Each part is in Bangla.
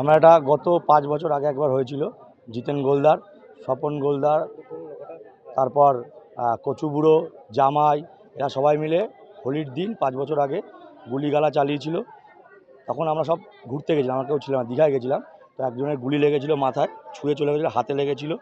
আমার এটা গত পাঁচ বছর আগে একবার হয়েছিল, জিতেন গোলদার, স্বপন গোলদার, তারপর কচুবুড়ো জামাই, এরা সবাই মিলে হোলির দিন পাঁচ বছর আগে গুলিগালা চালিয়েছিল। তখন আমরা সব ঘুরতে গেছিলাম, আমার কেউ ছিল না, দীঘায় গেছিলাম। তো একজনের গুলি লেগেছিল মাথায় ছুঁয়ে চলে গেছিল, হাতে লেগেছিল।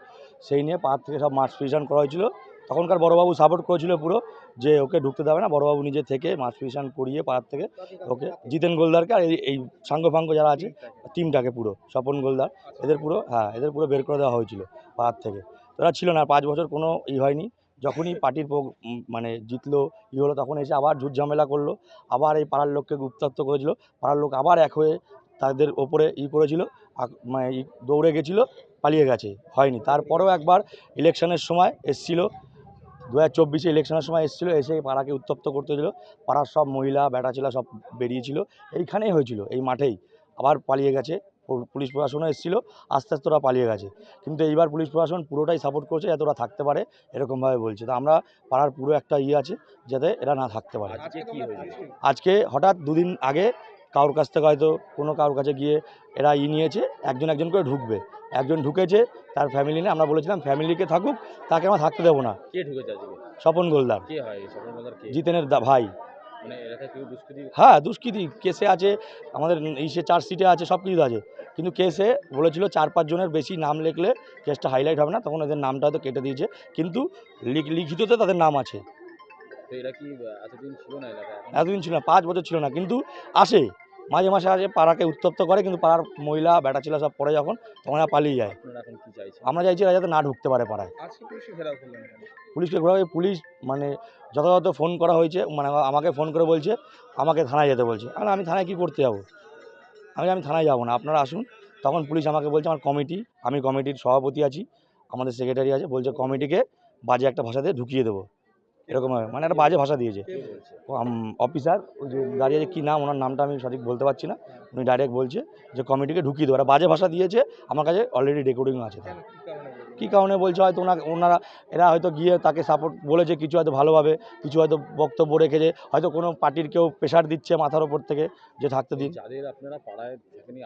সেই নিয়ে পাহাড় থেকে সব মার্চ ফিশন করা হয়েছিল। তখনকার বড়বাবু সাপোর্ট করেছিল পুরো যে ওকে ঢুকতে দেবে না বড়বাবু নিজে থেকে মার্চ ফিশন করিয়ে পাহাড় থেকে ওকে জিতেন গোলদারকে আর এই- সাঙ্গ ফাঙ্গ যারা আছে টিমটাকে পুরো স্বপন গোলদার এদের পুরো হ্যাঁ এদের পুরো বের করে দেওয়া হয়েছিল পাহাড় থেকে। ওরা ছিল না পাঁচ বছর কোনো ই হয়নি যখনই পার্টির প্রো- উম, মানে জিতলো ই হলো তখন এসে আবার ঝুট ঝামেলা করল আবার এই পাড়ার লোককে উত্তপ্ত করেছিল পাড়ার লোক আবার এক হয়ে তাদের ওপরে ই করেছিল মানে দৌড়ে গেছিল পালিয়ে গেছে হয়নি। তারপরেও একবার ইলেকশনের সময় এসছিল দু হাজার চব্বিশে ইলেকশনের সময় এসেছিল এসে পাড়াকে উত্তপ্ত করতে দিল। পাড়ার সব মহিলা বেটা ছেলা সব বেরিয়েছিল। এইখানেই হয়েছিল এই মাঠেই। আবার পালিয়ে গেছে। পুলিশ প্রশাসনও এসেছিল। আস্তে আস্তে ওরা পালিয়ে গেছে। কিন্তু এইবার পুলিশ প্রশাসন পুরোটাই সাপোর্ট করছে যাতে ওরা থাকতে পারে এরকমভাবে বলছে। তো আমরা পাড়ার পুরো একটা ইয়ে আছে যাতে এরা না থাকতে পারে। আজকে হঠাৎ দুদিন আগে কারোর কাছ থেকে হয়তো কোনো কারোর কাছে গিয়ে এরা ই নিয়েছে একজন একজন করে ঢুকবে। একজন ঢুকেছে তার ফ্যামিলি নিয়ে আমরা বলেছিলাম ফ্যামিলিকে থাকুক তাকে আমরা থাকতে দেবো না। কে ঢুকেছে আজকে? স্বপন গোলদার। কে হয়? স্বপন বাজার কে? জিতেনের দা ভাই। মানে হ্যাঁ দুষ্কৃতি। কেসে আছে আমাদের ইসে চার্জশিটে আছে সব কিছু আছে। কিন্তু কেসে বলেছিল চার পাঁচজনের বেশি নাম লিখলে কেসটা হাইলাইট হবে না তখন এদের নামটা হয়তো কেটে দিয়েছে। কিন্তু লিখ- লিখিততে তাদের নাম আছে। এতদিন ছিল না পাঁচ বছর ছিল না কিন্তু আসে মাঝে মাঝে আসে পাড়াকে উত্তপ্ত করে কিন্তু পাড়ার মহিলা বেটা ছেলে সব পড়ে যখন তখন পালিয়ে যায়। আমরা চাইছি এরা যাতে না ঢুকতে পারে পাড়ায়? পুলিশকে ঘোরা পুলিশ মানে যথাযথ ফোন করা হয়েছে মানে আমাকে ফোন করে বলছে আমাকে থানায় যেতে বলছে। আমি বললাম, আমি থানায় কী করতে যাব? আমি আমি থানায় যাব না আপনারা আসুন। তখন পুলিশ আমাকে বলছে আমার কমিটি আমি কমিটির সভাপতি আছি আমাদের সেক্রেটারি আছে বলছে কমিটিকে বাজে একটা ভাষাতে ঢুকিয়ে দেবো। এরকমভাবে মানে একটা বাজে ভাষা দিয়েছে। অফিসার ওই যে দাঁড়িয়ে কী নাম, ওনার নামটা আমি সঠিক বলতে পারছি না। উনি ডাইরেক্ট বলছে যে কমিটিকে ঢুকিয়ে দেবো। একটা বাজে ভাষা দিয়েছে। আমার কাছে অলরেডি রেকর্ডিং আছে। কী কারণে বলছে? হয়তো ওনা ওনারা এরা হয়তো গিয়ে তাকে সাপোর্ট বলেছে কিছু হয়তো ভালোভাবে কিছু হয়তো বক্তব্য রেখেছে হয়তো কোনো পার্টির কেউ প্রেশার দিচ্ছে মাথার ওপর থেকে যে থাকতে দিন। যাদের আপনারা পাড়ায়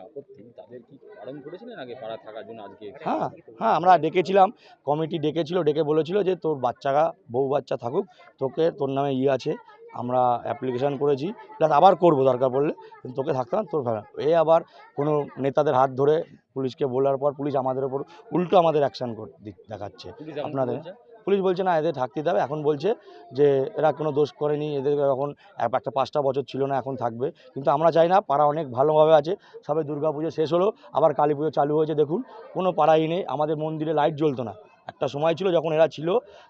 আপত্তি তাদের কি বারণ করেছিলেন আগে পাড়া থাকার জন্য আজকে? হ্যাঁ হ্যাঁ আমরা ডেকেছিলাম কমিটি ডেকেছিল ডেকে বলেছিল যে তোর বাচ্চারা বউ বাচ্চা থাকুক তোকে তোর নামে ইয়ে আছে আমরা অ্যাপ্লিকেশান করেছি। প্লাস আবার করব দরকার পড়লে। কিন্তু তোকে থাকতে না তোর ফ্যামিলি এ আবার কোনো নেতাদের হাত ধরে পুলিশকে বলার পর পুলিশ আমাদের ওপর উল্টো আমাদের অ্যাকশান দেখাচ্ছে। আপনাদের- পুলিশ বলছে না এদের থাকতে দেবে এখন বলছে যে এরা কোনো দোষ করেনি। এদের এখন একটা পাঁচটা বছর ছিল না এখন থাকবে। কিন্তু আমরা চাই না পাড়া অনেক ভালোভাবে আছে। সবে দুর্গা পুজো শেষ হলো আবার কালী পুজো চালু হয়েছে। দেখুন কোনো পাড়াই নেই। আমাদের মন্দিরে লাইট জ্বলতো না। একটা সময় ছিল যখন এরা ছিল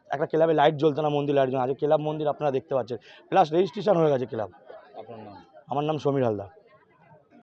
একটা ক্লাবে লাইট জ্বলতো না মন্দির লাইট জ্বলতো আজকে ক্লাব মন্দির আপনারা দেখতে পাচ্ছেন। প্লাস রেজিস্ট্রেশন হয়ে গেছে ক্লাব। আপনার নাম? আমার নাম সমীর হালদার।